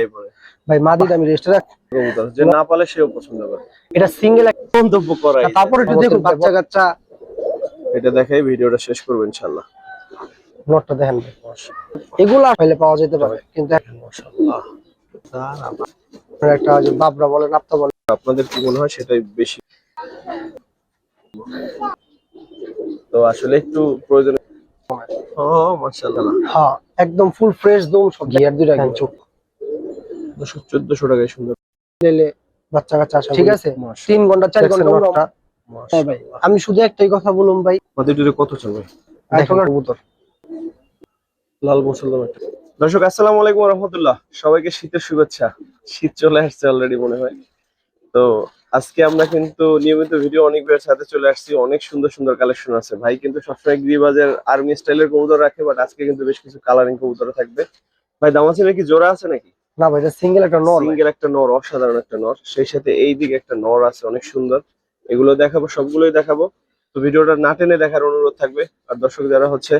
এই পরে। ভাই মাদিটা আমি রেস্টে রাখ। যে না পালে সেও পছন্দ করে। এটা সিঙ্গেল মন্তব্য করাই? তারপরে একটু দেখুন বাচ্চা কাচ্চা। এটা দেখাই ভিডিওটা শেষ করব ইনশাল্লাহ। নটটা দেখেন এগুলা পাইলে পাওয়া যেতে পারে কিন্তু মাশাআল্লাহ। একটা বাবরা বলেন আপতা বলেন। আপনাদের কি মনে হয় সেটাই বেশি? তো আসলে একটু প্রয়োজন ও মাশাআল্লাহ। হ্যাঁ একদম ফুল ফ্রেশ দম সব। গিয়ার দুইটা একদম চোদ্দশো টাকায় সুন্দর। বাচ্চা কাচ্চা ঠিক আছে? তিন ঘণ্টা চার ঘণ্টা হ্যাঁ ভাই আমি শুধু একটাই কথা বলুন ভাই। আমাদের কত চলবে দেখুন কবুতর। লাল মুসলমান একটা। দর্শক আসসালামু আলাইকুম রহমতুল্লাহ। সবাইকে শীতের শুভেচ্ছা। শীত চলে আসছে অলরেডি মনে হয়। তো আজকে আমরা কিন্তু নিয়মিত ভিডিও অনেক বের সাথে চলে আসছি। অনেক সুন্দর সুন্দর কালেকশন আছে। ভাই কিন্তু সবসময় গ্রিবাজের আর্মি স্টাইলের কবুতর রাখে বাট আজকে কিন্তু বেশ কিছু কালারিং কবুতর থাকবে। ভাই দামাসিনে কি জোড়া আছে নাকি? না ভাই, এটা সিঙ্গেল একটা নর। সিঙ্গেল একটা নর, অসাধারণ একটা নর। সেই সাথে এই দিকে একটা নর আছে, অনেক সুন্দর। এগুলো দেখাবো, সবগুলোই দেখাবো। তো ভিডিওটা না টেনে দেখার অনুরোধ থাকবে। আর দর্শক যারা হচ্ছে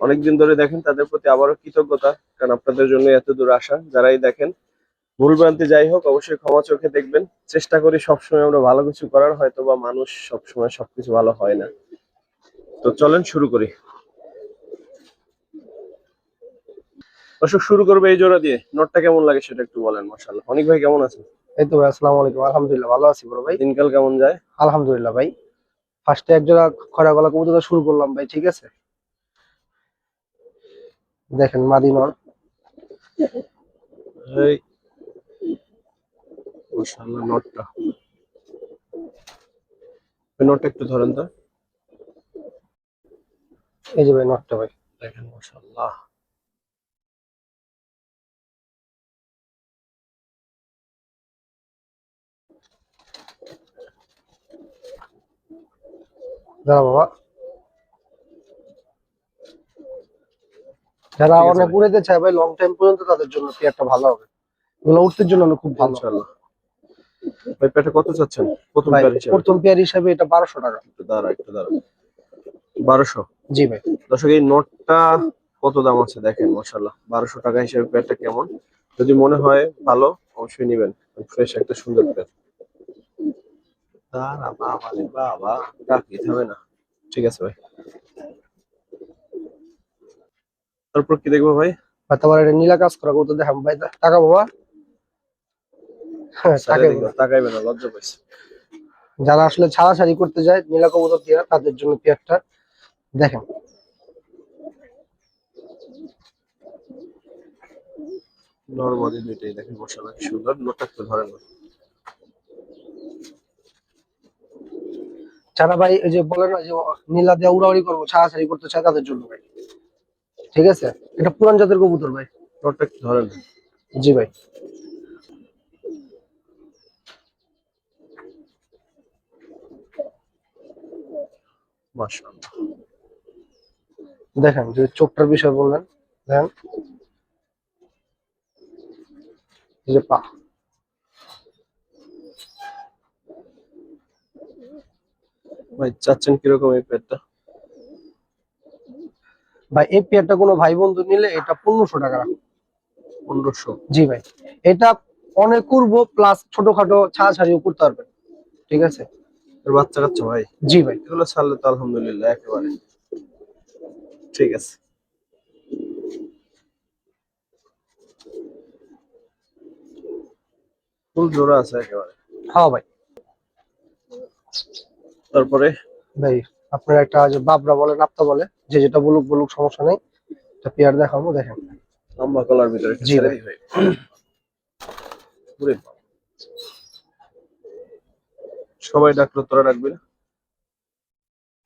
অনেকদিন ধরে দেখেন, তাদের প্রতি আবারও কৃতজ্ঞতা, কারণ আপনাদের জন্য এত দূর আসা, যারাই দেখেন, ভুলভ্রান্তি যাই হোক, অবশ্যই ক্ষমা চোখে দেখবেন। চেষ্টা করি সবসময় আমরা ভালো কিছু করার হয়তো বা মানুষ সবসময় সবকিছু ভালো হয় না। তো চলেন শুরু করি। দর্শক শুরু করবে এই জোড়া দিয়ে। নোটটা কেমন লাগে সেটা একটু বলেন মাসাল্লাহ অনেক ভাই কেমন আছেন? এই তো ভাই আসসালামু আলাইকুম। আলহামদুলিল্লাহ ভালো আছি বড় ভাই। দিনকাল কেমন যায়? আলহামদুলিল্লাহ ভাই। ফার্স্টে এক জোড়া খরা গলা কবুতর শুরু করলাম ভাই ঠিক আছে? দেখেন মাদি নর এই মাশাআল্লাহ নোটটা। ওই নোটটা একটু ধরেন তো। এই যে ভাই নটটা ভাই। দেখেন মাশাআল্লাহ। দাঁড়া বাবা। যারা অনেক উড়াইতে চায় ভাই লং টাইম পর্যন্ত তাদের জন্য পেয়ারটা ভালো হবে। এগুলো উঠতে জন্য খুব ভালো। ভাই পেটে কত চাচ্ছেন? প্রথম প্যার হিসেবে। প্রথম পেয়ার হিসাবে এটা বারোশো টাকা। একটু দাঁড়া একটু দাঁড়া। জি ভাই। দর্শক এই নোটটা কত দাম আছে দেখেন মাশাআল্লাহ। বারোশো টাকা হিসেবে প্যারটা কেমন? যদি মনে হয় ভালো অবশ্যই নেবেন। ফ্রেশ একটা সুন্দর প্যার। দাঁড়া বাবা রে বাবা ডাকি থামে না। ঠিক আছে ভাই। তারপর কি দেখব ভাই? তোমার এটা নীলা কাজ করা কত দেখাম ভাই? টাকা বাবা। হ্যাঁ, তাকাইবে না লজ্জা পাইছে। যারা আসলে ছাড়াছাড়ি করতে যায় নীলা কবুতর দিয়ে তাদের জন্য পেয়ারটা দেখেন। নরমালি দুইটাই দেখেন মশলা সুন্দর নোটটা ধরেন না। যারা ভাই ওই যে বলে না যে নীলা দিয়ে উড়াউড়ি করব ছাড়াছাড়ি করতে চায় তাদের জন্য ভাই? ঠিক আছে? এটা পুরান জাতের কবুতর ভাই। ধরেন। জি ভাই। দেখেন যে চোখটার বিষয় বললেন দেখেন। যে পা। ভাই চাচ্ছেন কীরকম এই পেটটা ভাই এই পেয়ারটা কোনো ভাই বন্ধু নিলে এটা পনেরোশো টাকা পনেরোশো? জি ভাই এটা অনেক করব প্লাস ছোটখাটো ছাড়াছাড়িও করতে পারবেন ঠিক আছে? বাচ্চা কাচ্চা ভাই? জি ভাই। এগুলো ছাড়লে তো আলহামদুলিল্লাহ একেবারে। ঠিক আছে। ফুল জোড়া আছে একেবারে। হ্যাঁ ভাই। তারপরে? ভাই আপনার একটা যে বাবরা বলেন আপতা বলে যে যেটা বলুক বলুক সমস্যা নেই। একটা পেয়ার দেখাবো দেখেন। লম্বা কলার ভিতরে জি ভাই। সবাই ডাকলো তোরা ডাকবি না?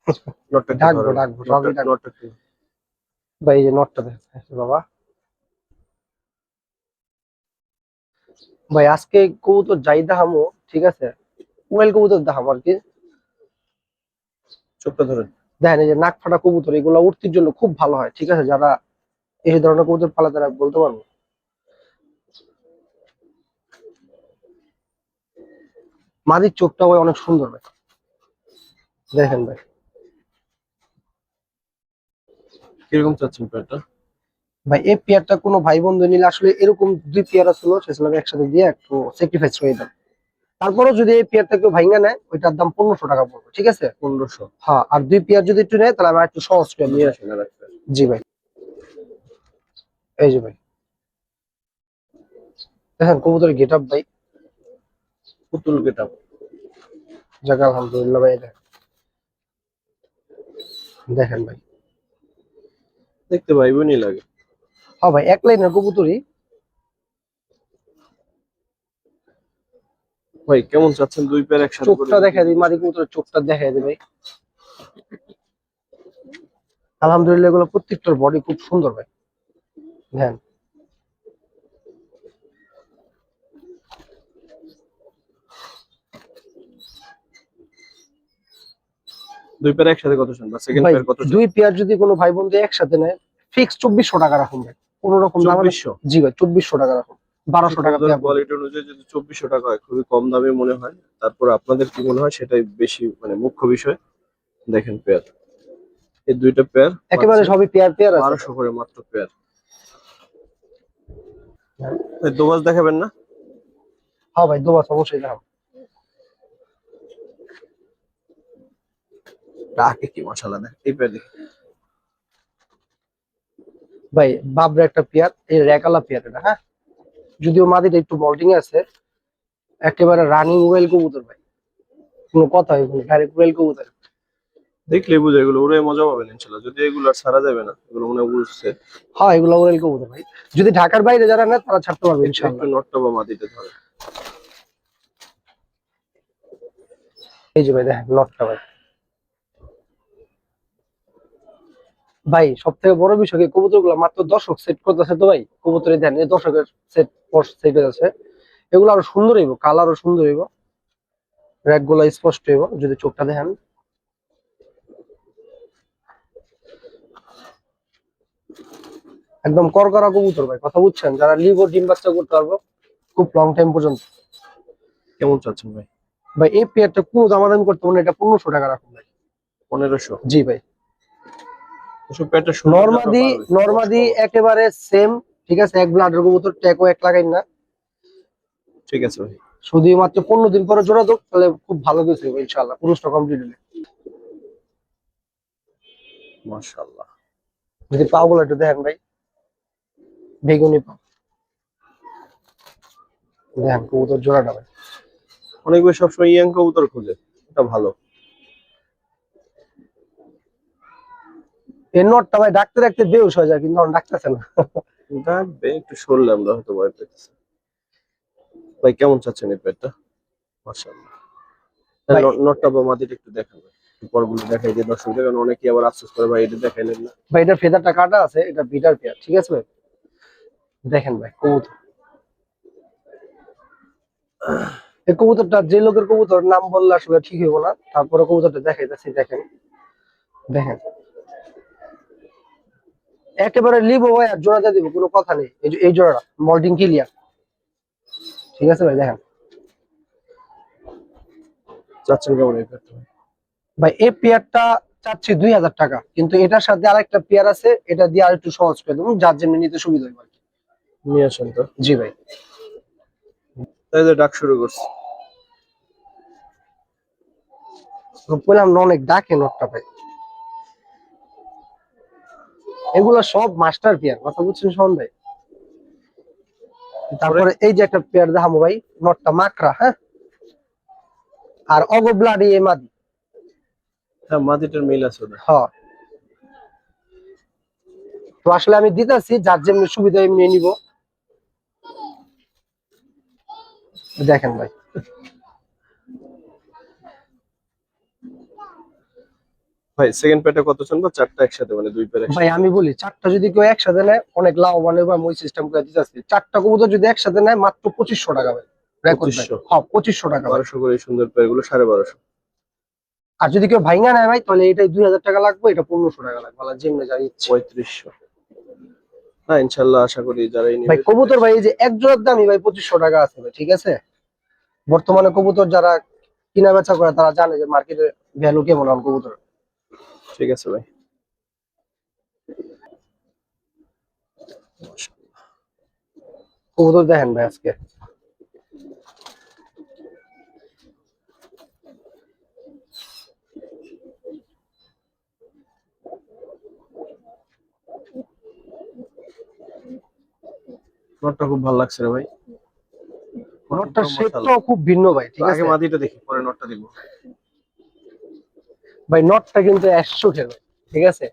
ডাকবো। ডাকবো, সবই ডাকবো। ভাই এই যে নটটা দেখেন বাবা। ভাই আজকে কবুতর যাই দেখামো ঠিক আছে? ওয়েল কবুতর দেখাবো আর কি। চোখটা ধরেন। দেখেন এই যে নাক ফাটা কবুতর এগুলো উঠতির জন্য খুব ভালো হয় ঠিক আছে? যারা এই ধরনের কবুতর পালে তারা বলতে পারব। মাদির চোখটা ভাই অনেক সুন্দর ভাই। দেখেন ভাই। কীরকম চাচ্ছেন পেয়ারটা? ভাই এই পেয়ারটা কোনো ভাই বন্ধু নিলে আসলে এরকম দুই পেয়ার ছিল সেগুলো একসাথে দিয়ে একটু স্যাক্রিফাইস হয়ে দেন। তারপরেও যদি এই পেয়ারটা কেউ ভাঙ্গা নেয় ওইটার দাম পনেরোশো টাকা পড়বে ঠিক আছে? পনেরোশো। হ্যাঁ আর দুই পেয়ার যদি একটু নেয় তাহলে আমি একটু সহজ করে নিয়ে আসেন জি ভাই। এই যে ভাই। দেখেন কবুতরের গেট আপ ভাই। পুতুল গেট আপ যাক আলহামদুলিল্লাহ ভাই দেখেন। দেখেন ভাই। দেখতে ভাই বোনই লাগে। হ্যাঁ ভাই এক লাইনের কবুতরই ভাই কেমন চাচ্ছেন দুই পেয়ার একসাথে চোখটা দেখা? দিই মাদি কবুতরের চোখটা দেখা দিই ভাই। আলহামদুলিল্লাহ এগুলো প্রত্যেকটার বডি খুব সুন্দর ভাই। দেখেন দুই পেয়ার একসাথে কত শুন বা সেকেন্ড পেয়ার কত দুই পেয়ার যদি কোনো ভাই বন্ধু একসাথে নেয় ফিক্স চব্বিশশো টাকা রাখুন ভাই। কোন রকম দাম জি ভাই চব্বিশশো টাকা রাখুন। বারোশো টাকা কোয়ালিটি অনুযায়ী যদি চব্বিশশো টাকা হয় খুবই কম দামে মনে হয়। তারপর আপনাদের কি মনে হয়? সেটাই বেশি মানে মুখ্য বিষয়। দেখেন পেয়ার এই দুইটা পেয়ার একেবারে সবই পেয়ার পেয়ার আছে। বারোশো করে মাত্র পেয়ার দোবাজ দেখাবেন না? হ্যাঁ ভাই দুবাস অবশ্যই দেখাবো। ডাকে কি মশালা দেখ এই পেয়ার দেখি। ভাই বাবরা একটা পেয়ার এই রেকালা পেয়ার এটা হ্যাঁ? যদিও মাদিটা একটু মল্টিং আছে একেবারে রানিং ওয়েল কবুতর ভাই। কোনো কথা হইবে ডাইরেক্ট ওয়েল কবুতর। দেখলে বুঝে এগুলো ওরাই মজা পাবেন ইনশাল্লাহ যদি এগুলো সারা যাবে না এগুলো মনে হয় বুঝছে হ্যাঁ এগুলো ওয়েল কবুতর ভাই। যদি ঢাকার বাইরে যারা নেয় তারা ছাড়তে পারবে ইনশাআল্লাহ একটু নটটা বা মাটিতে ধরে এই যে ভাই দেখেন লটটা ভাই। ভাই সব থেকে বড় বিষয় কি কবুতরগুলো মাত্র দশক সেট করতেছে তো ভাই? কবুতরের ধ্যান এই দশকের সেট সেট আছে এগুলো আরও সুন্দর হইব কালারও সুন্দর হইব। র্যাকগুলো স্পষ্ট হইব যদি চোখটা দেখেন। একদম করকরা কবুতর ভাই কথা বুঝছেন? যারা লিভ ডিম বাচ্চা করতে পারব খুব লং টাইম পর্যন্ত। কেমন চাচ্ছেন ভাই? ভাই এই পেয়ারটা কোনো দামাদামি করতে পারব না এটা পনেরোশো টাকা রাখুন ভাই। পনেরোশো? জি ভাই। নর্মাদি নর্মাদি একেবারে সেম ঠিক আছে? এক ব্লাডের কবুতর ট্যাকও এক লাগাই না। ঠিক আছে ভাই। শুধু মাত্র পনেরো দিন পরে জোড়া দোক তাহলে খুব ভালো কিছু হবে ইনশাল্লাহ পুরুষটা কমপ্লিট হলে। মাশাআল্লাহ। যদি পাও গুলো একটু দেখেন ভাই। বেগুনি পাও। দেখেন কবুতর জোড়াটা ভাই। অনেক ভাই সবসময় ইয়াং কবুতর খোঁজে এটা ভালো। এই নটটা ভাই ডাকতে ডাকতে বেউস হয়ে যায় কিন্তু ডাকতেছে না। ডাকবে একটু সরলে আমরা হয়তো ভয় পেতেছি। ভাই কেমন চাচ্ছেন এই পেয়ারটা মাশাআল্লাহ। নটটা বা একটু দেখান পরগুলো দেখাই দিয়ে দর্শক দেখেন অনেকেই আবার আফসোস করে ভাই এটা দেখাইলেন না। ভাই ফেদারটা কাটা আছে এটা বিটার পেয়ার ঠিক আছে ভাই? দেখেন ভাই কবুতর। এই কবুতরটা যে লোকের কবুতর নাম বললে আসলে ঠিক হইব না। তারপরে কবুতরটা দেখাইতেছি দেখেন। দেখেন। একেবারে লিবো ভাই আর জোড়া দিয়ে দিব কোনো কথা নেই। এই যে- এই জোড়াটা মল্টিং ক্লিয়ার ঠিক আছে ভাই দেখেন। চাচ্ছেন কেমন এই ভাই এই পেয়ারটা চাচ্ছি দুই হাজার টাকা কিন্তু এটার সাথে আরেকটা পেয়ার আছে এটা দিয়ে আর একটু সহজ করে দেবো যার জন্য নিতে সুবিধা হবে আর কি। নিয়ে আসেন তো। জি ভাই। তাই যে ডাক শুরু করছে। বললাম অনেক ডাকে নটটা ভাই। এগুলো সব মাস্টার পেয়ার কথা বুঝছেন শোন ভাই। তারপরে এই যে একটা পেয়ার দেখাবো ভাই নটটা মাকড়া হ্যাঁ? আর অগব্লাডি এ মাদি। হ্যাঁ মাটিটার মিল আছে ওদের। হ। তো আসলে আমি দিতেছি যার যেমনি সুবিধা এমনি নিব। দেখেন ভাই। ভাই সেকেন্ড পেয়ারটা কত চান বা চারটা একসাথে মানে দুই পেয়ার ভাই আমি বলি চারটা যদি কেউ একসাথে নেয় অনেক লাভবান হবে আমি ওই সিস্টেম করে দিতেছি চারটা কবুতর যদি একসাথে নেয় মাত্র পঁচিশশো টাকা ভাই রেকর্ড 2500 হ্যাঁ পঁচিশশো টাকা ভাই। বারোশো করে সুন্দর পেয়ারগুলো সাড়ে বারোশো। আর যদি কেউ ভাইঙ্গা নেয় ভাই তাহলে এটাই দুই হাজার টাকা লাগবে এটা পনেরোশো টাকা লাগবে যেমনি যা ইচ্ছে। পঁয়ত্রিশশো। হ্যাঁ ইনশাল্লাহ আশা করি যারা ভাই কবুতর ভাই এই যে এক জোড়ার দামই ভাই পঁচিশশো টাকা আছে ভাই ঠিক আছে? বর্তমানে কবুতর যারা কিনা বেচা করে তারা জানে যে মার্কেটে ভ্যালু কেমন কবুতর ঠিক আছে ভাই। কবুতর দেখেন ভাই আজকে। নটটা খুব ভালো লাগছে রে ভাই? নটটার মাশাআল্লাহ। শেপটাও খুব ভিন্ন ভাই ঠিক আছে? আগে মাদিটা দেখি পরে নটটা দেখব ভাই নটটা কিন্তু একশো খেলো ঠিক আছে?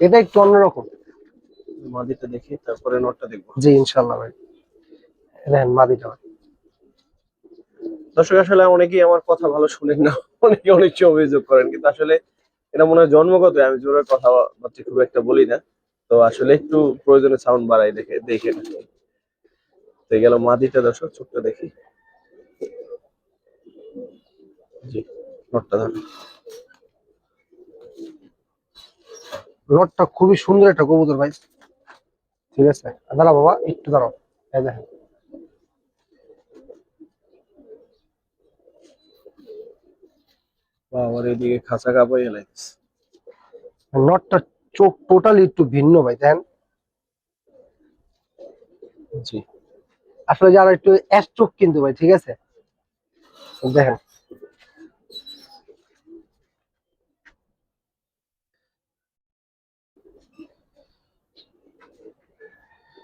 এটা একটু অন্যরকম। মাদিটা দেখি তারপরে নটটা দেখব। জি ইনশাল্লাহ ভাই। দেখেন মাদিটা ভাই। দর্শক আসলে অনেকেই আমার কথা ভালো শুনেন না অনেকে অনেক অভিযোগ করেন কিন্তু আসলে এটা মনে হয় জন্মগত আমি জোরে কথা বার্তা খুব একটা বলি না। তো আসলে একটু প্রয়োজনে সাউন্ড বাড়াই দেখে দেখে তো গেল মাদিটা দর্শক চোখটা দেখি। জি নটটা ধর নটটা খুবই সুন্দর একটা কবুতর ভাই। ঠিক আছে? দাঁড়া বাবা একটু দাঁড়াও। এই দেখেন। বা আমার এদিকে খাঁচা কাপাই নটটার চোখ টোটালি একটু ভিন্ন ভাই দেখেন। জি। আসলে যারা একটু অ্যাশ চোখ কিন্তু ভাই ঠিক আছে? দেখেন।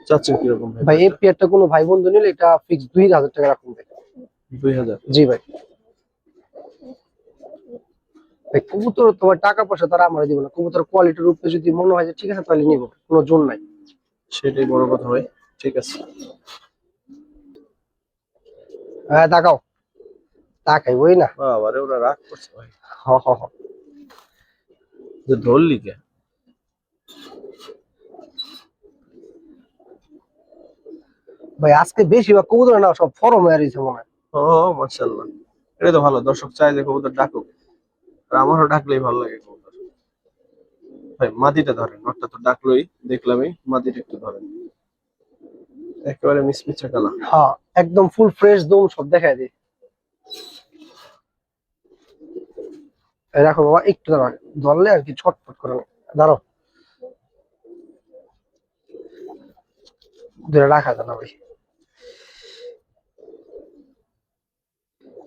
চাচ্ছেন কীরকম ভাই? এই পেয়ারটা কোনো ভাই বন্ধু নিলে এটা ফিক্স দুই হাজার টাকা রাখুন ভাই। দুই হাজার? জি ভাই। ভাই কবুতর তোমার টাকা পয়সা তারা আমরা দিব না। কবুতর কোয়ালিটির উপরে যদি মনে হয় যে ঠিক আছে তাহলে নিব। কোনো জোর নাই। সেটাই বড় কথা ভাই। ঠিক আছে। হ্যাঁ তাকাও। তাকাই ওই না। বাবারে ওরা রাগ করছে ভাই। হ হ হ। ধরলি কে? ভাই আজকে বেশিরভাগ কবুতর না সব ফরম হয়ে রয়েছে মনে হয়। ও মাশাআল্লাহ। এটা তো ভালো দর্শক চাই যে কবুতর ডাকুক। আর আমারও ডাকলেই ভালো লাগে কবুতর। ভাই মাদিটা ধরেন নটটা তো ডাকলোই দেখলামই মাদিটা একটু ধরেন। একেবারে মিসমিচা কালা হ্যাঁ একদম ফুল ফ্রেশ দম সব দেখায় দিই। রাখো বাবা একটু দাঁড়াও ধরলে আর কি ছটফট করে না। দাঁড়াও। ধরে রাখা যায় না ভাই।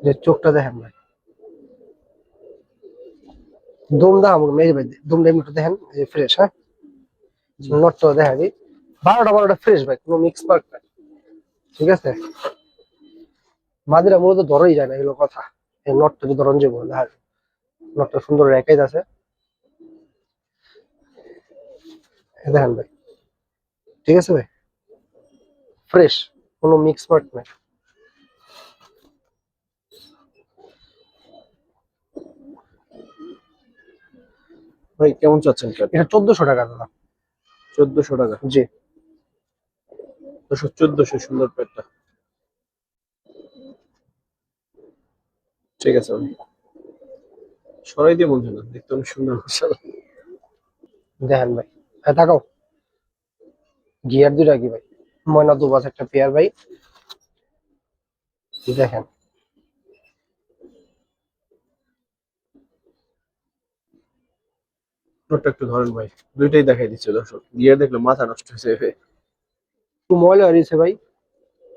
যে চোখটা দেখেন ভাই। দম দা আমাকে মেরে ভাই দমটা এমনি একটু দেখেন ফ্রেশ হ্যাঁ? নটটা দেখা দিই বারোটা বারোটা ফ্রেশ ভাই কোনো মিক্স পার্ক নাই। ঠিক আছে? মাদিরা মূলত ধরাই যায় না এগুলো কথা। এই নটটা যদি ধরন যাব দেখা নটটা সুন্দর রেখাইজ আছে। দেখেন ভাই। ঠিক আছে ভাই? ফ্রেশ কোনো মিক্স পার্ট নাই। ভাই কেমন চাচ্ছেন এটা চোদ্দশো টাকা দাদা। চোদ্দশো টাকা? জি। চোদ্দশো সুন্দর পেটটা ঠিক আছে ভাই। সরাই দিয়ে বলছে না দেখতে অনেক সুন্দর। দেখেন ভাই। হ্যাঁ তাকাও গিয়ার দুইটা কি ভাই? ময়না দুবাস একটা পেয়ার ভাই। দেখেন। নোটটা একটু ধরেন ভাই। দুইটাই দেখাই দিচ্ছে দর্শক। গিয়ে দেখলে মাথা নষ্ট হয়েছে একটু ময়লা হারিয়েছে ভাই।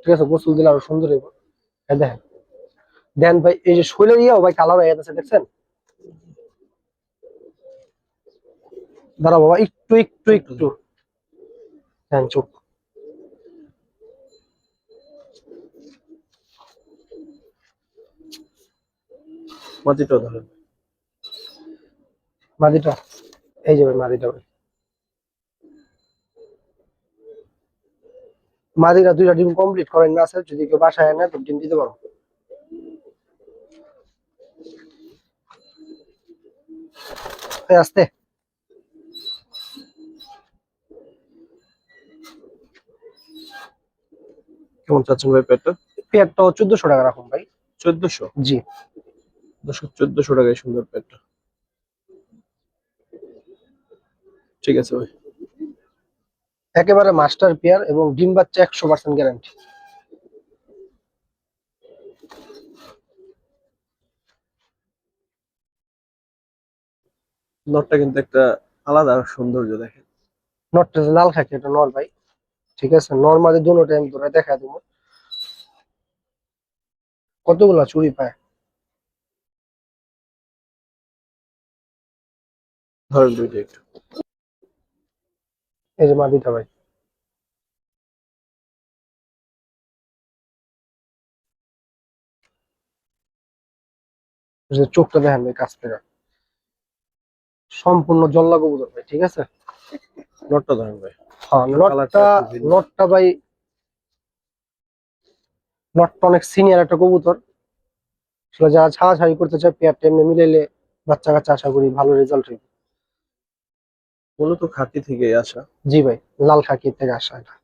ঠিক আছে গোসল দিলে আরও সুন্দর হইব। হ্যাঁ দেখেন। দেন ভাই এই যে শৈলের ইয়াও ভাই কালার হয়ে গেছে দেখছেন? দাঁড়া বাবা একটু একটু একটু। দেন চোখ। মাটিটাও ধরেন। মাদিটা এই যে ভাই মাদিটা ভাই। মাদিরা দুইটা ডিম কমপ্লিট করেন না স্যার যদি কেউ বাসায় আনে তো ডিম দিতে পারো আস্তে। কেমন চাচ্ছেন ভাই পেটটা? পেয়ারটা চোদ্দশো টাকা রাখুন ভাই। চোদ্দশো? জি। চোদ্দশো টাকায় সুন্দর পেটটা। ঠিক আছে ভাই। একেবারে মাস্টার পেয়ার এবং ডিম বাচ্চা একশো পার্সেন্ট গ্যারান্টি নটটা কিন্তু একটা আলাদা সৌন্দর্য দেখেন। নটটা লাল খাকি এটা নর ভাই। ঠিক আছে নর্মালি দুটো টাইম ধরে দেখা দেবো। কতগুলা চুরি পায়? ধরেন দুইটা একটু। এই যে মাদিটা ভাই। যে চোখটা দেখেন ভাই কাছ থেকে সম্পূর্ণ জল্লা কবুতর ভাই ঠিক আছে? নটটা ধরেন ভাই। হ্যাঁ একটু ভিন্ন। ভাই লটটা অনেক সিনিয়র একটা কবুতর। আসলে যারা ছাড়াছাড়ি করতে চায় পেয়ার টেমনে মিলাইলে বাচ্চা কাচ্চা আশা করি ভালো রেজাল্ট হবে মূলত খাকি থেকে আসা। জি ভাই লাল খাকি থেকে আসা এটা।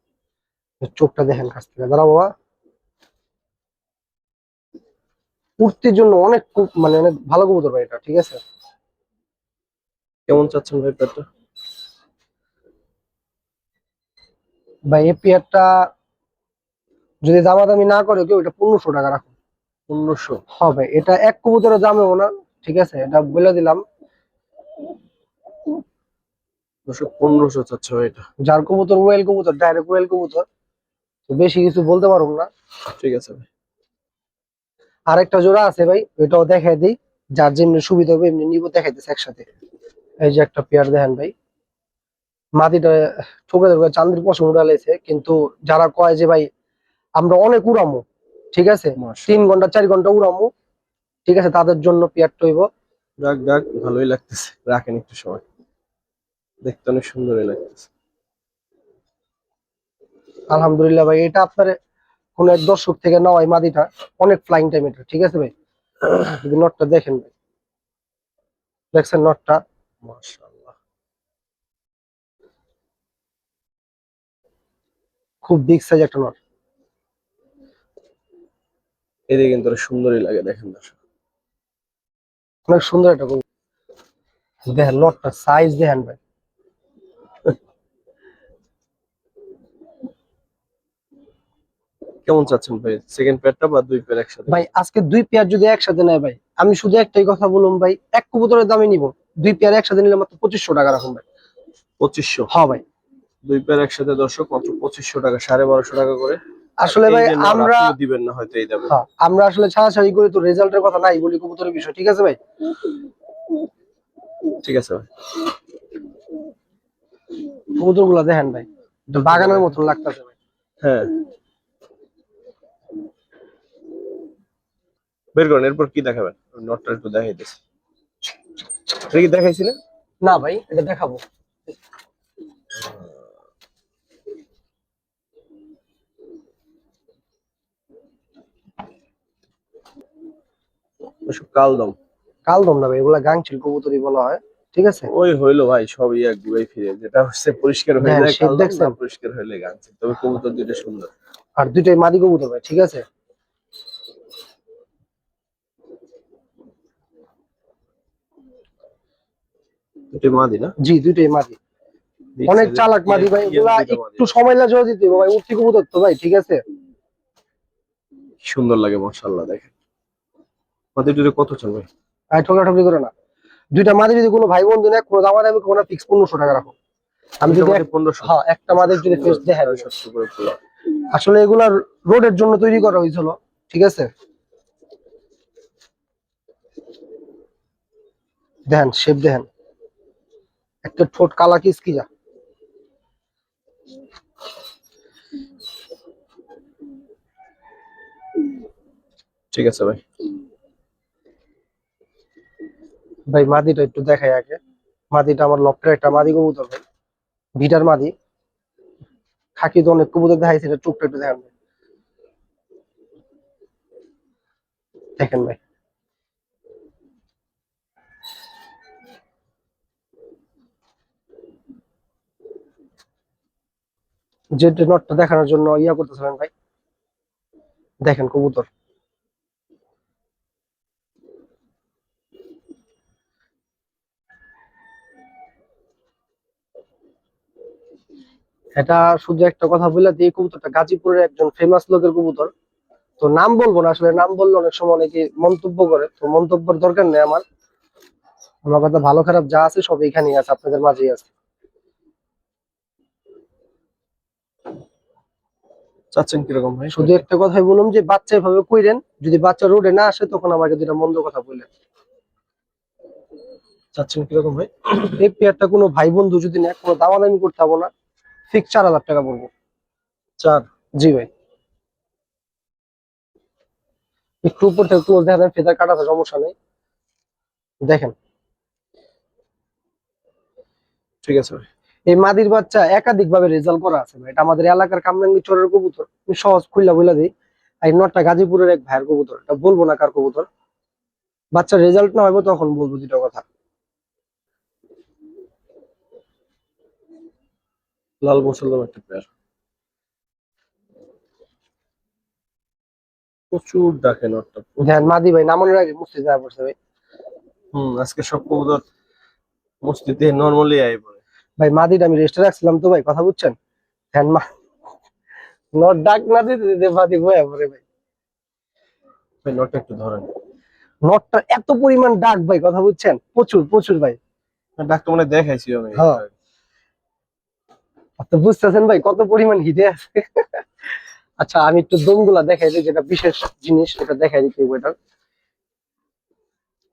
চোখটা দেখেন কাছ থেকে। দাঁড়া বাবা। উঠতির জন্য অনেক মানে অনেক ভালো কবুতর ভাই এটা ঠিক আছে? কেমন চাচ্ছেন ভাই পেটটা ভাই এই পেয়ারটা যদি দামাদামি না করে কেউ এটা পনেরোশো টাকা রাখুন। পনেরোশো? হবে এটা এক কবুতরের দামেও না ঠিক আছে? এটা বলে দিলাম দুশো পনেরোশো চাচ্ছে এটা। যার কবুতর ওয়েল কবুতর ডাইরেক্ট ওয়েল কবুতর তো বেশি কিছু বলতে পারব না। ঠিক আছে ভাই। আরেকটা জোড়া আছে ভাই ওইটাও দেখাই দিই। যার যেমনি সুবিধা হবে এমনি নিব দেখাইতেছে একসাথে। এই যে একটা পেয়ার দেখেন ভাই। মাটিটা ঠোকে ধরে চান্দির পশম উড়ালেছে কিন্তু যারা কয় যে ভাই আমরা অনেক উড়ামো ঠিক আছে? তিন ঘণ্টা চার ঘণ্টা উড়ামো ঠিক আছে? তাদের জন্য পেয়ার টইব ডাক ডাক ভালোই লাগতেছে। রাখেন একটু সময়। দেখতে অনেক সুন্দরই লাগতেছে। আলহামদুলিল্লাহ ভাই এটা আপনার কোন এক দর্শক থেকে নেওয়া মাদিটা অনেক ফ্লাইং টাইম এটা ঠিক আছে ভাই? যদি নটটা দেখেন ভাই। দেখছেন নটটা মাশাআল্লাহ। খুব বিগ সাইজ একটা নট এদিকে কিন্তু সুন্দরই লাগে দেখেন দর্শক। অনেক সুন্দর একটা দেখেন নটটা সাইজ দেখেন ভাই। কেমন চাচ্ছেন ভাই? সেকেন্ড পেয়ারটা বা দুই পেয়ার একসাথে? ভাই আজকে দুই পেয়ার যদি একসাথে নেয় ভাই আমি শুধু একটাই কথা বলুন ভাই এক কবুতরের দামে নিব। দুই পেয়ার একসাথে নিলে মাত্র পঁচিশশো টাকা রাখুন ভাই। পঁচিশশো? হ্যাঁ ভাই। দুই পেয়ার একসাথে দর্শক মাত্র পঁচিশশো টাকা সাড়ে বারোশো টাকা করে। আসলে ভাই আমরা দিবেন না হয়তো এই দামে। হ্যাঁ, আমরা আসলে ছাড়াছাড়ি করে তো রেজাল্টের কথা নাই বলি কবুতরের বিষয় ঠিক আছে ভাই? ঠিক আছে ভাই। কবুতরগুলা দেখেন ভাই বাগানের মতন লাগতেছে ভাই। হ্যাঁ। বের করেন এরপর কি দেখাবেন? নটটা একটু দেখাইতেছি এটা কি দেখাইছি না? না ভাই এটা দেখাবো। কালদম। কালদম না ভাই এগুলা গাংচিল কবুতরই বলা হয় ঠিক আছে? ওই হইল ভাই সবই এক ফিরে। যেটা হচ্ছে পরিষ্কার হয়ে হ্যাঁ, যায় কালদম পরিষ্কার হইলে গানছে তবে কবুতর দুইটা সুন্দর। আর দুইটাই মাদি কবুতর ভাই ঠিক আছে? দুটোই মাদি না? জি দুইটাই মাদি। অনেক চালাক মাদি ভাই এগুলা একটু সময় লাগে জোর দিতে ভাই উঠতি কবুতর তো ভাই ঠিক আছে? সুন্দর লাগে মাশাআল্লাহ দেখেন। মাদি দুটো কত চাল ভাই? ঠকা ঠকি করে না। দুইটা মাদি যদি কোনো ভাই বন্ধু নেয় কোনো দামা দামি কোনো ফিক্স পনেরোশো টাকা রাখো। আমি যদি এক- পনেরোশো। হ্যাঁ একটা মাদের যদি ফেস। আসলে এগুলা রোডের জন্য তৈরি করা হয়েছিল ঠিক আছে? দেখেন শেপ দেখেন। একটা ঠোঁট কালা কিস কি যা। ঠিক আছে ভাই। ভাই মাদিটা একটু দেখাই আগে। মাদিটা আমার লকটার একটা মাদি কবুতর ভাই। ভিটার মাদি। খাকি তো অনেক কবুতর দেখাইছে এটা চোখটা একটু দেখেন ভাই। দেখেন ভাই। যে নটটা দেখানোর জন্য ইয়া করতেছিলেন ভাই। দেখেন কবুতর। এটা শুধু একটা কথা বললে এই কবুতরটা গাজীপুরের একজন ফেমাস লোকের কবুতর। তো নাম বলব না, আসলে নাম বললে অনেক সময় অনেকে মন্তব্য করে। তো মন্তব্যের দরকার নেই আমার। আমার কথা ভালো খারাপ যা আছে সব এখানেই আছে, আপনাদের মাঝেই আছে। চাচ্ছেন কীরকম ভাই? শুধু একটা কথাই বললাম যে বাচ্চা এভাবে কইরেন যদি বাচ্চা রোডে না আসে তখন আমাকে দুটা মন্দ কথা বললেন। চাচ্ছেন কীরকম ভাই? এই পেয়ারটা কোনো ভাই বন্ধু যদি নেয় কোনো দামাদামি করতে পারব না ঠিক চার হাজার টাকা পড়ব। চার? জি ভাই। একটু উপর থেকে ক্লোজ দেখা যায় ফেদার কাটাতে সমস্যা নেই। দেখেন। ঠিক আছে ভাই। এই মাদির বাচ্চা একাধিক ভাবে রেজাল্ট করা আছে ভাই। এটা আমাদের এলাকার কামরাঙ্গি চরের কবুতর। আমি সহজ খুললা বলে দিই। এই নটটা গাজীপুরের এক ভাইয়ের কবুতর। এটা বলব না কার কবুতর। বাচ্চার রেজাল্ট না হবে তখন বলব দুটো কথা। লাল মুসলমান একটা পেয়ার প্রচুর ডাকে নটটা দেখেন মাদি ভাই নামানোর আগে মুস্তি দেওয়া পড়ছে ভাই হম আজকে সব কবুতর মসজিদে নর্মালি আই পড়ে। ভাই মাদিটা আমি রেস্টে রাখছিলাম তো ভাই কথা বুঝছেন? ধ্যান মা নট ডাক না দিতে দিতে মাদি বয়া ভাই। ভাই নটটা একটু ধরেন। নটটা এত পরিমাণ ডাক ভাই কথা বুঝছেন? প্রচুর প্রচুর ভাই। ডাকটা মানে দেখাইছি আমি। হ্যাঁ। আপনি বুঝতেছেন ভাই কত পরিমাণ হিটে আছে। আচ্ছা আমি একটু দমগুলা দেখাই দিই যেটা বিশেষ জিনিস এটা দেখাই দিচ্ছি এটা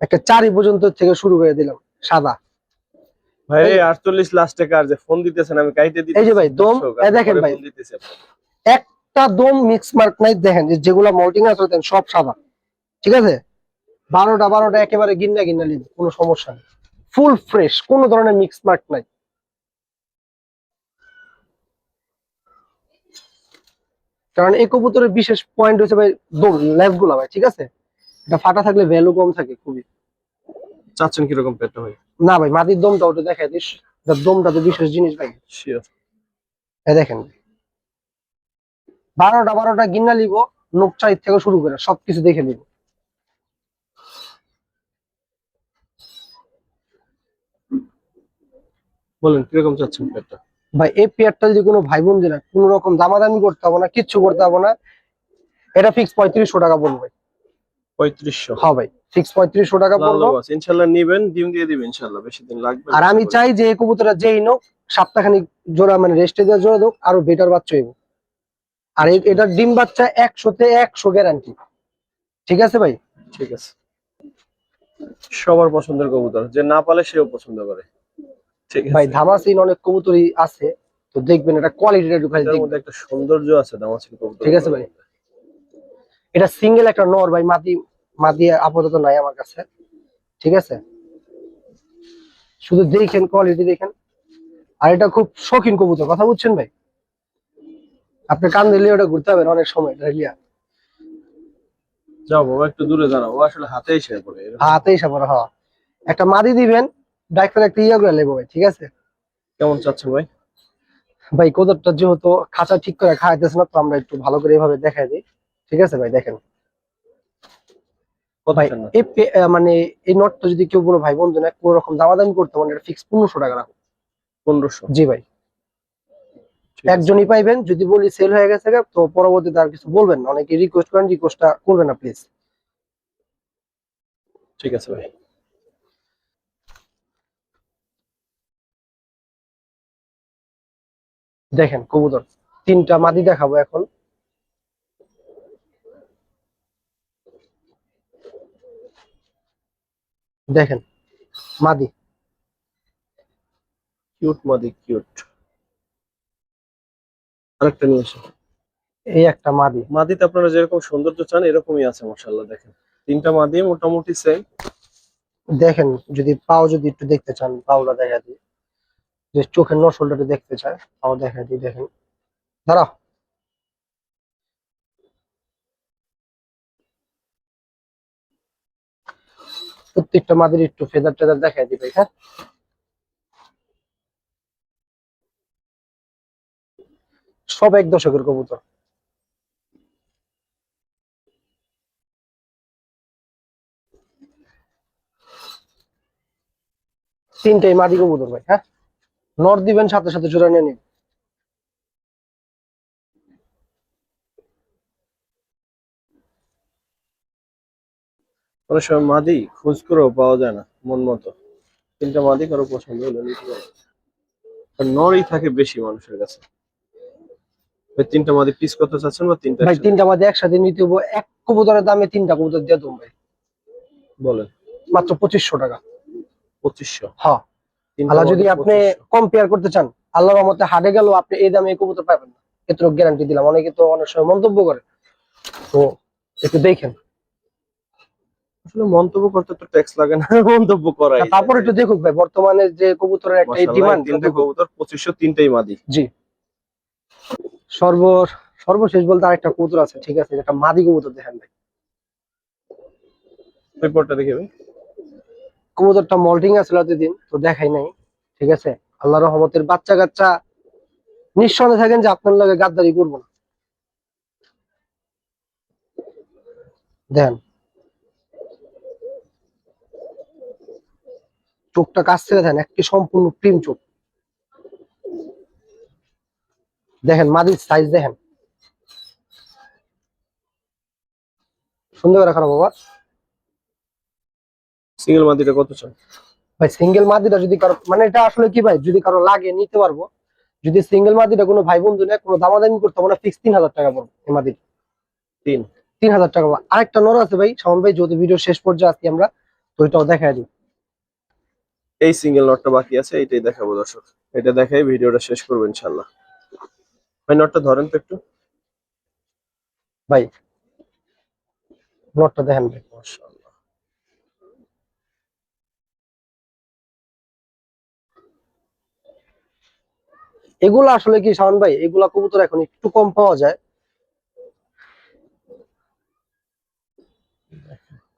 একটা চারি পর্যন্ত থেকে শুরু করে দিলাম সাদা। ভাই আটচল্লিশ লাস্টে কার যে ফোন দিতেছেন আমি কাইতে দিতেছি এই যে ভাই, দম, দর্শক, দেখেন ভাই। একটা দম মিক্স মার্ক নাই দেখেন যে যেগুলা মল্টিং আছে দেন সব সাদা। ঠিক আছে? বারোটা বারোটা একেবারে গিন্না কোনো সমস্যা নেই। ফুল ফ্রেশ কোনো ধরনের মিক্স মার্ক নাই। কারণ এই কবুতরের বিশেষ পয়েন্ট হচ্ছে ভাই দম লেফটগুলা ভাই ঠিক আছে? এটা ফাটা থাকলে ভ্যালু কম থাকে খুবই। চাচ্ছেন কীরকম পেটটা ভাই? না ভাই মাটির দমটা ওটা দেখাই দিস। দমটা তো বিশেষ জিনিস ভাই। দেখেন। বারোটা বারোটা গিন্না নিব নোক চাই থেকে শুরু করে সবকিছু দেখে নিব। বলেন কীরকম চাচ্ছেন পেটটা? ভাই এই পেয়ারটা যদি কোনো ভাই বোন দিনা কোন রকম দামাদামি করতে হবে না কিচ্ছু করতে হবে না এটা ফিক্স পঁয়ত্রিশশো টাকা ভাই পঁয়ত্রিশশো? হ্যাঁ ভাই। ফিক্স পঁয়ত্রিশশো টাকা ইনশাল্লাহ নিবেন ডিম দিয়ে দিবেন ইনশাল্লাহ বেশি দিন লাগবে আর আমি চাই যে কবুতরটা যেই নোক সপ্তাহখানিক জোড়া মানে রেস্টে জোড়া আরও বেটার বাচ্চা হইব। আর এটার ডিম বাচ্চা একশোতে একশো গ্যারান্টি ঠিক আছে ভাই? ঠিক আছে। সবার পছন্দের কবুতর যে না পালে সেও পছন্দ করে। ঠিক ভাই ধামাসিন অনেক কবুতরই আছে তো দেখবেন এটা কোয়ালিটিটা একটু খালি দেখবেন। মধ্যে একটা সৌন্দর্য আছে দামাচির কবুতর ঠিক আছে ভাই। এটা সিঙ্গেল একটা নর ভাই মাদি মাদি আপাতত নাই আমার কাছে। ঠিক আছে? শুধু দেখেন কোয়ালিটি দেখেন। আর এটা খুব শৌখিন কবুতর কথা বুঝছেন ভাই? আপনি কান দিলে ওটা ঘুরতে হবে অনেক সময় রেলিয়া যাও বাবা একটু দূরে দাঁড়াও। ও আসলে হাতে এসে পড়ে হওয়া একটা মাদি দিবেন ডাক্তার একটা ইয়া করে লেবো ভাই ঠিক আছে? কেমন চাচ্ছেন ভাই? ভাই কোদরটা যেহেতু খাঁচা ঠিক করে খাওয়াইতেছে না তো আমরা একটু ভালো করে এভাবে দেখাই দিই। ঠিক আছে ভাই দেখেন। ভাই? এই মানে এই নটটা যদি কেউ কোনো ভাই বন্ধু না কোনো রকম দামাদামি করতে মানে এটা ফিক্স পনেরোশো টাকা রাখো। পনেরোশো? জি ভাই। একজনই পাইবেন যদি বলি সেল হয়ে গেছে তো পরবর্তীতে আর কিছু বলবেন না। অনেকে রিকোয়েস্ট করেন রিকোয়েস্টটা করবেন না প্লিজ ঠিক আছে ভাই। দেখেন কবুতর তিনটা মাদি দেখাবো এখন। দেখেন মাদি। কিউট মাদি কিউট। আরেকটা নিয়ে এসো এই একটা মাদি। মাদিতে আপনারা যেরকম সৌন্দর্য চান এরকমই আছে মাশাল্লাহ দেখেন। তিনটা মাদি মোটামুটি সেম দেখেন যদি পাও যদি একটু দেখতে চান পাওটা দেখা দিই। যে চোখের নসলটা দেখতে চায় পাও দেখা দিই দেখেন। দাঁড়াও। প্রত্যেকটা মাদির একটু ফেদার টেদার দেখাই দিবে হ্যাঁ? সব এক দশকের কবুতর। তিনটাই মাদি কবুতর ভাই হ্যাঁ? নর দিবেন, সাথে সাথে জোড়া নিয়ে নিন। অনেক সময় মাদি খোঁজ করেও পাওয়া যায় না মন মতো। তিনটা মাদি কারও পছন্দ হলে নিতে পারে। আর নরই থাকে বেশি মানুষের কাছে। তিনটা মাদি পিস কত চাচ্ছেন বা তিনটা ভাই? তিনটা আমাদের একসাথে নিতে হব। এক কবুতরের দামে তিনটা কবুতর দিয়ে দেবো ভাই। বলেন। মাত্র পঁচিশশো টাকা। পঁচিশশো? হ্যাঁ। আল্লাহ যদি আপনি কম্পেয়ার করতে চান আল্লাহর মতে হাটে গেল আপনি এই দামে কবুতর পাবেন না। এত গ্যারান্টি দিলাম। অনেকে তো অনেক সময় মন্তব্য করে। তো একটু দেখেন। আসলে মন্তব্য করতে তো ট্যাক্স লাগে না মন্তব্য করাই। তারপর একটু দেখুক ভাই বর্তমানে যে কবুতরের একটা ডিমান্ড তিনটা কবুতর পঁচিশশো তিনটাই মাদি। জি। সর্ব সর্বশেষ বলতে আরেকটা কবুতর আছে ঠিক আছে একটা মাদি কবুতর দেখেন ভাই। রিপোর্টটা দেখে ভাই কবুতরটা মল্টিং আছে দিন তো দেখাই নাই ঠিক আছে। আল্লাহ রহমতের বাচ্চা কাচ্চা নিঃসন্দেহে থাকেন যে আপনার লগে গাদ্দারি করব না। দেন। চোখটা কাছ থেকে দেন একটি সম্পূর্ণ ক্রিম চোখ। দেখেন মাদির সাইজ দেখেন। সুন্দর করে রাখা বাবা। সিঙ্গেল মাদিটা কত চান? ভাই সিঙ্গেল মাদিটা যদি কারও মানে এটা আসলে কি ভাই যদি কারও লাগে নিতে পারব। যদি সিঙ্গেল মাদিটা কোনো ভাই বন্ধু নেয় কোনো দামাদামি করতে হবে না ফিক্স তিন হাজার টাকা পড়বে এই মাদির। তিন? তিন হাজার টাকা। আরেকটা নর আছে ভাই শাওন ভাই যদি ভিডিও শেষ পর্যায়ে আসি আমরা তো ওইটাও দেখাই দিই। এই সিঙ্গেল নটটা বাকি আছে এইটাই দেখাবো দর্শক। এটা দেখাই ভিডিওটা শেষ করব ইনশাল্লাহ ভাই নটটা ধরেন তো একটু। ভাই নটটা দেখেন ভাই। এগুলো আসলে কি শাওন ভাই এগুলা কবুতর এখন একটু কম পাওয়া যায়।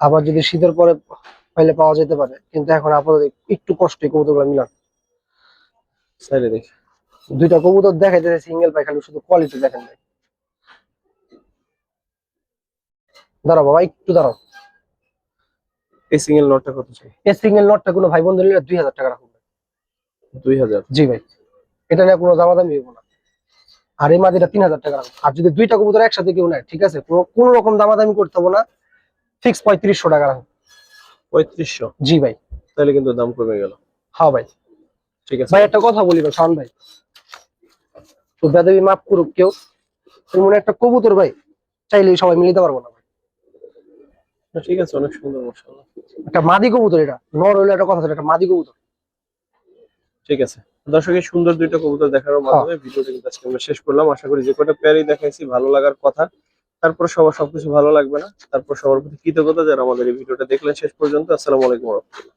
আবার যদি শীতের পরে পাইলে পাওয়া যেতে পারে কিন্তু এখন আপাতত একটু কষ্ট এই কবুতরগুলো মিলান সাইডে দেখি। দুইটা কবুতর দেখাইতেছে সিঙ্গেল পাই খালি শুধু কোয়ালিটি দেখেন ভাই। দাঁড়াও বাবা একটু দাঁড়াও। এই সিঙ্গেল নটটা কত চাই? এই সিঙ্গেল নটটা কোনো ভাই বন্ধু নিলে দুই হাজার টাকা রাখুন ভাই। দুই হাজার? জি ভাই। এটা নিয়ে কোনো দামাদামি হইব না। আর এই মাদিটা তিন হাজার টাকা রাখুন। আর যদি দুইটা কবুতর একসাথে কেউ নেয় ঠিক আছে? কোনো কোনো রকম দামাদামি করতে হবে না। ফিক্স পঁয়ত্রিশশো টাকা রাখুন। পঁয়ত্রিশশো? জি ভাই। তাহলে কিন্তু দাম কমে গেল। হ্যাঁ ভাই। ঠিক আছে। ভাই একটা কথা বলি ভাই শান ভাই। তো বেদবি মাফ করুক কেউ এমন একটা কবুতর ভাই চাইলে সবাই মিলিতে পারব না ভাই। ঠিক আছে অনেক সুন্দর মশাল্লাহ একটা মাদি কবুতর এটা নর হইলে একটা কথা একটা মাদি কবুতর। ঠিক আছে। দর্শকের সুন্দর দুইটা কবুতর দেখানোর মাধ্যমে ভিডিওটা কিন্তু আজকে আমরা শেষ করলাম। আশা করি যে কটা প্যারি দেখাইছি ভালো লাগার কথা। তারপর সবার সবকিছু ভালো লাগবে না তারপর সবার প্রতি কৃতজ্ঞতা যারা আমাদের এই ভিডিওটা দেখলেন শেষ পর্যন্ত আসসালামু আলাইকুম রাহমাতুল্লাহ।